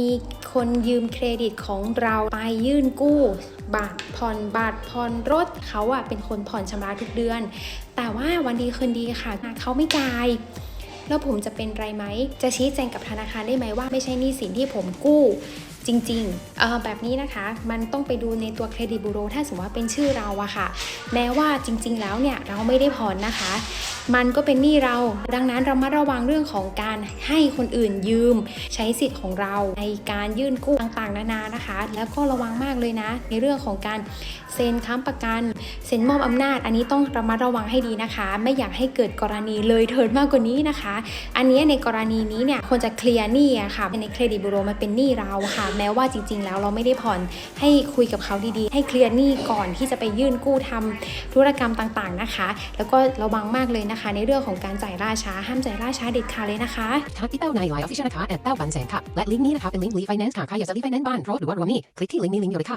มีคนยืมเครดิตของเราไปยื่นกู้บัตรผ่อนบัตรผ่อนรถเขาอะเป็นคนผ่อนชำระทุกเดือน แต่ว่าวันดีคืนดีค่ะเขาไม่จ่ายแล้วผมจะเป็นไรไหม จะชี้แจงกับธนาคารได้ไหมว่าไม่ใช่หนี้สินที่ผมกู้จริงๆเออแบบนี้นะคะ มันต้องไปดูในตัวเครดิตบูโรถ้าสมมติว่าเป็นชื่อเราอะค่ะ แม้ว่าจริง ๆ แล้วเนี่ยเราไม่ได้ผ่อนนะคะ มันก็เป็นหนี้เรา ดังนั้นเรามาระวังเรื่องของการให้คนอื่นยืม ใช้สิทธิ์ของเราในการยื่นกู้ต่างๆ นานานะคะ แล้วก็ระวังมากเลยนะ ในเรื่องของการเซ็นค้ำประกันเซ็นมอบอำนาจ อันนี้ต้องระมัดระวังให้ดีนะคะ ไม่อยากให้เกิดกรณีเลยเถิดมากกว่านี้นะคะ อันนี้ในกรณีนี้เนี่ยควรจะเคลียร์หนี้อะค่ะในเครดิตบูโรมันเป็นหนี้เราค่ะ แม้ว่าจริง ๆ แล้วเราไม่ได้ผ่อนให้คุยกับเขาดีๆ ให้เคลียร์หนี้ก่อนที่จะไปยื่นกู้ทำธุรกรรมต่างๆนะคะ แล้วก็ระวังมากเลยนะคะ ในเรื่องของการจ่ายล่าช้าห้ามจ่ายล่าช้าเด็ดขาดเลยนะคะทักที่เต้านายไลน์ออฟฟิเชียลนะคะแอดเต้าบันแสนค่ะและลิงก์นี้นะคะเป็นลิงก์ Lee Finance ค่ะใครอยากจะ Lee Finance บ้านรถหรือว่ารวมหนี่ คลิกที่ลิงก์นี้ลิงก์อยู่เลยค่ะ